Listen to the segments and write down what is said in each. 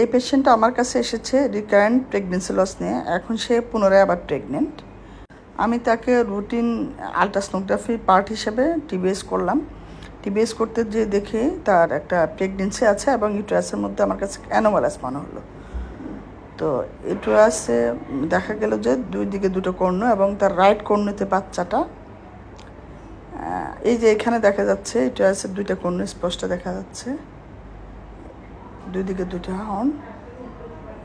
এই পেশেন্টটা আমার কাছে এসেছে রিকারেন্ট প্রেগনেন্সি লস নিয়ে। এখন সে পুনরায় আবার প্রেগনেন্ট আমি তাকে রুটিন আলট্রাসোনোগ্রাফি পার্ট হিসেবে টিবিএস করলাম। টিবিএস করতে যে দেখে তার একটা প্রেগনেন্সি আছে এবং ইউটারাসের মধ্যে আমার কাছে অ্যানোমালাস মনে হলো। তো ইউটারাসে দেখা গেল যে দুই দিকে দুটো কর্ণ এবং তার রাইট কর্ণতে বাচ্চাটা। এই যে এখানে দেখা যাচ্ছে ইউটারাসের দুইটা কর্ণ স্পষ্ট দেখা যাচ্ছে। দুই দিকে দুইটা হর্ন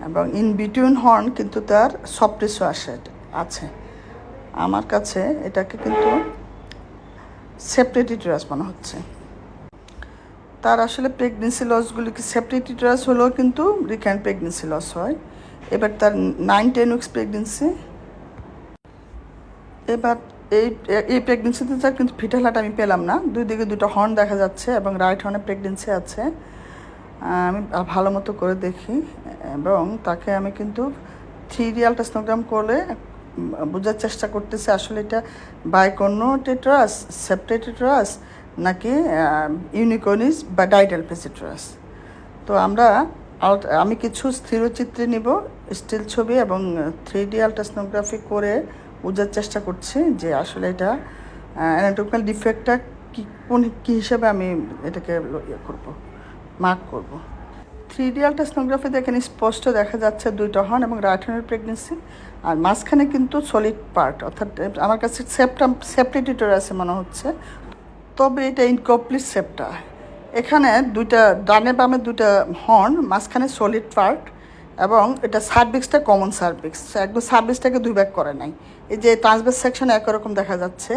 এবং ইন বিটুইন হর্ন কিন্তু তার সফট সফটিসও আসে, আছে। আমার কাছে এটাকে কিন্তু সেপারেটি সেপারেটিটারাস মনে হচ্ছে। তার আসলে প্রেগনেন্সি লসগুলি কি সেপারেটিটারাস হলেও কিন্তু রিক্যান্ট প্রেগনেন্সি লস হয়। এবার তার নাইন টেন উইক্স প্রেগনেন্সি এবার এই এই প্রেগনেন্সিতে তার কিন্তু ফিটাল হাট আমি পেলাম না। দুই দিকে দুটো হর্ন দেখা যাচ্ছে, এবং রাইট হর্নে প্রেগনেন্সি আছে। আমি ভালো মতো করে দেখি, এবং তাকে আমি কিন্তু থ্রি আলট্রাসনোগ্রাম করলে বোঝার চেষ্টা করতেছে আসলে এটা বাইকর্ণ টেট্রাস সেপ্টেটেট্রাস, নাকি ইউনিকনিস বা ডাইডাল পেসিট্রাস তো আমরা আমি কিছু স্থিরচিত্রে নিব, স্টিল ছবি এবং থ্রি ডি আলট্রাসনোগ্রাফি করে বোঝার চেষ্টা করছি যে আসলে এটা অ্যানাটোমিক্যাল ডিফেক্টটা কি, কোন, কী হিসেবে আমি এটাকে ইয়ে করব। মার্ক করব। থ্রি ডি আলট্রাসনোগ্রাফি এখানে স্পষ্ট দেখা যাচ্ছে দুইটা হর্ন এবং রাইট হর্নের প্রেগনেন্সি আর মাঝখানে কিন্তু সলিড পার্ট অর্থাৎ আমার কাছে সেপটাম সেপারেটিটর আছে মনে হচ্ছে। তবে এটা ইনকমপ্লিট সেপটা এখানে দুইটা, ডানে বামে দুইটা হর্ন মাঝখানে সলিড পার্ট এবং এটা সার্ভিক্সটা কমন সার্ভিক্স একদম সার্ভিসটাকে দুই ভাগ করে নাই। এই যে ট্রান্সভার্স সেকশন একরকম দেখা যাচ্ছে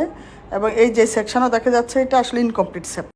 এবং এই যে সেকশনও দেখা যাচ্ছে, এটা আসলে ইনকমপ্লিট সেপ